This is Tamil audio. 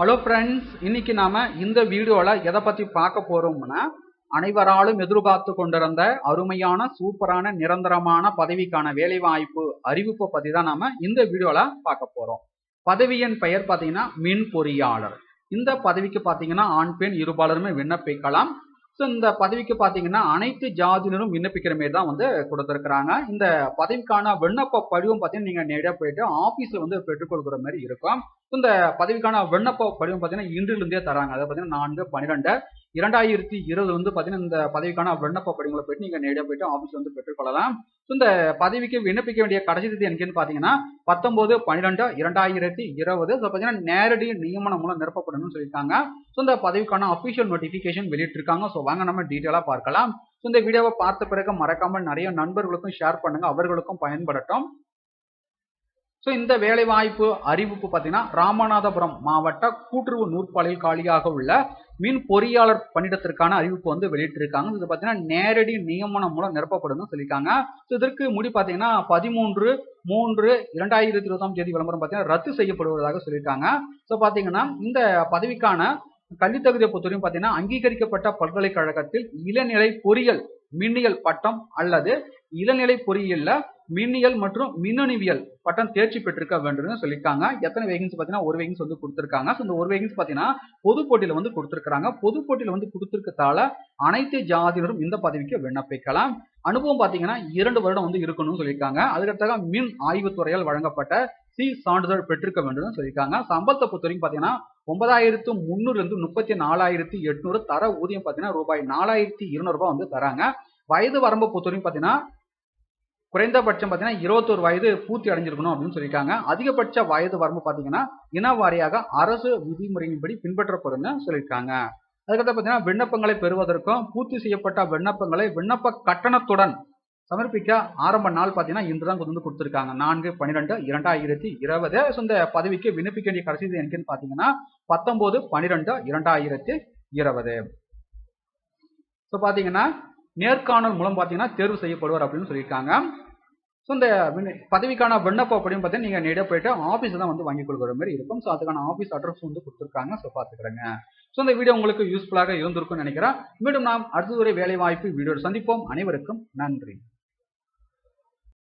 ஹலோ ஃப்ரெண்ட்ஸ் இன்னைக்கு நாம இந்த வீடியோல எதை பத்தி பார்க்க போறோம்னா அனைவராலும் எதிர்பார்த்து கொண்டிருந்த அருமையான சூப்பரான நிரந்தரமான பதவிக்கான வேலைவாய்ப்பு அறிவிப்பை பத்தி தான் நாம இந்த வீடியோல பார்க்க போறோம். பதவியின் பெயர் பார்த்தீங்கன்னா மின் பொறியாளர். இந்த பதவிக்கு பார்த்தீங்கன்னா ஆண் பெண் இருபாலருமே விண்ணப்பிக்கலாம். ஸோ இந்த பதவிக்கு பார்த்தீங்கன்னா அனைத்து ஜாதியினரும் விண்ணப்பிக்கிற மாரி தான் வந்து கொடுத்துருக்குறாங்க. இந்த பதவிக்கான விண்ணப்ப படிவம் பார்த்தீங்கன்னா நீங்கள் நேரடியாக போயிட்டு ஆஃபீஸில் வந்து பெற்றுக்கொள்கிற மாதிரி இருக்கும். இந்த பதவிக்கான விண்ணப்ப படிவம் பார்த்தீங்கன்னா இன்றிலிருந்தே தராங்க அதாவது பார்த்தீங்கன்னா நான்கு பன்னிரெண்டு இரண்டாயிரத்தி இருபது வந்து பார்த்தீங்கன்னா இந்த பதவிக்கான விண்ணப்ப படிவங்களை போயிட்டு நீங்கள் நேரடியாக போயிட்டு ஆஃபீஸ் வந்து பெற்றுக்கொள்ளலாம் ஸோ இந்த பதவிக்கு விண்ணப்பிக்க வேண்டிய கடைசி தேதி எனக்குன்னு பார்த்தீங்கன்னா பத்தொம்போது பன்னிரெண்டு இரண்டாயிரத்தி இருபது. ஸோ பார்த்தீங்கன்னா நேரடி நியமனம் மூலம் நிரப்பப்படணும்னு சொல்லியிருக்காங்க. ஸோ இந்த பதவிக்கான அஃபிஷியல் நோட்டிஃபிகேஷன் வெளியிட்டிருக்காங்க. ஸோ வாங்க நம்ம டீட்டெயிலாக பார்க்கலாம். ஸோ இந்த வீடியோவை பார்த்த பிறகு மறக்காமல் நிறைய நண்பர்களுக்கும் ஷேர் பண்ணுங்க. அவர்களுக்கும் பயன்படட்டும். ஸோ இந்த வேலைவாய்ப்பு அறிவிப்பு பார்த்தீங்கன்னா ராமநாதபுரம் மாவட்ட கூட்டுறவு நூற்பாலையில் காலியாக உள்ள மின் பொறியாளர் பணியிடத்திற்கான அறிவிப்பு வந்து வெளியிட்டிருக்காங்க. இது பார்த்தீங்கன்னா நேரடி நியமனம் மூலம் நிரப்பப்படும் சொல்லியிருக்காங்க. ஸோ இதற்கு முடி பார்த்தீங்கன்னா பதிமூன்று மூன்று இரண்டாயிரத்தி இருபதாம் தேதி விளம்பரம் பார்த்தீங்கன்னா ரத்து செய்யப்படுவதாக சொல்லியிருக்காங்க. ஸோ பார்த்தீங்கன்னா இந்த பதவிக்கான கல்வி தகுதியை பொறுத்தவரையும் பார்த்தீங்கன்னா அங்கீகரிக்கப்பட்ட பல்கலைக்கழகத்தில் இளநிலை பொறியியல் மின்னியல் பட்டம் அல்லது இளநிலை பொறியியல்ல மின்னியல் மற்றும் மின்னணுவியல் பட்டம் தேர்ச்சி பெற்றிருக்க வேண்டும் சொல்லியிருக்காங்க. எத்தனை வேகன்ஸ் பார்த்தீங்கன்னா ஒரு வேகன்சி வந்து கொடுத்துருக்காங்க. ஸோ இந்த ஒரு வேகன்ஸ் பார்த்தீங்கன்னா பொது போட்டியில் வந்து கொடுத்துருக்காங்க பொது போட்டியில் வந்து கொடுத்துருக்கதால அனைத்து ஜாதியினரும் இந்த பதவிக்கு விண்ணப்பிக்கலாம். அனுபவம் பார்த்தீங்கன்னா இரண்டு வருடம் வந்து இருக்கணும்னு சொல்லியிருக்காங்க. அதுக்கடுத்தாக மின் ஆய்வுத்துறையால் வழங்கப்பட்ட சி சான்றிதழ் பெற்றிருக்க வேண்டும் சொல்லியிருக்காங்க. சம்பளத்தை பொறுத்தவரைக்கும் பார்த்தீங்கன்னா ஒன்பதாயிரத்து முந்நூறுல இருந்து முப்பத்தி நாலாயிரத்தி எட்நூறு தர ஊதியம் பார்த்தீங்கன்னா ரூபாய் நாலாயிரத்தி இருநூறு ரூபாய் வந்து தராங்க. வயது வரம்பை பொறுத்தவரையும் பார்த்தீங்கன்னா குறைந்தபட்சம் பார்த்தீங்கன்னா இருபத்தொரு வயது பூர்த்தி அடைஞ்சிருக்கணும் அப்படின்னு சொல்லியிருக்காங்க. அதிகபட்ச வயது வரம்பு பார்த்தீங்கன்னா இன வாரியாக அரசு விதிமுறையின்படி பின்பற்றப்படும்னு சொல்லியிருக்காங்க. அதுக்கடுத்து பார்த்தீங்கன்னா விண்ணப்பங்களை பெறுவதற்கும் பூர்த்தி செய்யப்பட்ட விண்ணப்பங்களை விண்ணப்ப கட்டணத்துடன் சமர்ப்பிக்க ஆரம்ப நாள் பார்த்தீங்கன்னா இன்று தான் வந்து கொடுத்துருக்காங்க. நான்கு பன்னிரெண்டு இரண்டாயிரத்தி இருபது. ஸோ இந்த பதவிக்கு விண்ணப்பிக்க வேண்டிய கடைசி எனக்குன்னு பார்த்தீங்கன்னா பத்தொன்பது பன்னிரெண்டு இரண்டாயிரத்தி இருபது. ஸோ பார்த்தீங்கன்னா நேர்காணல் மூலம் பார்த்தீங்கன்னா தேர்வு செய்யப்படுவார் அப்படின்னு சொல்லியிருக்காங்க. ஸோ இந்த பதவிக்கான விண்ணப்பம் அப்படின்னு பார்த்தீங்கன்னா நீங்கள் நேரடியாக போயிட்டு ஆஃபீஸ் தான் வந்து வாங்கி கொடுக்குற மாதிரி இருக்கும். ஸோ அதுக்கான ஆஃபீஸ் அட்ரஸ் வந்து கொடுத்துருக்காங்க. ஸோ பார்த்துக்கிறேங்க ஸோ இந்த வீடியோ உங்களுக்கு யூஸ்ஃபுல்லாக இருந்திருக்கும்னு நினைக்கிறேன். மீண்டும் நாம் அடுத்த ஒரு வேலை வாய்ப்பு வீடியோ சந்திப்போம். அனைவருக்கும் நன்றி.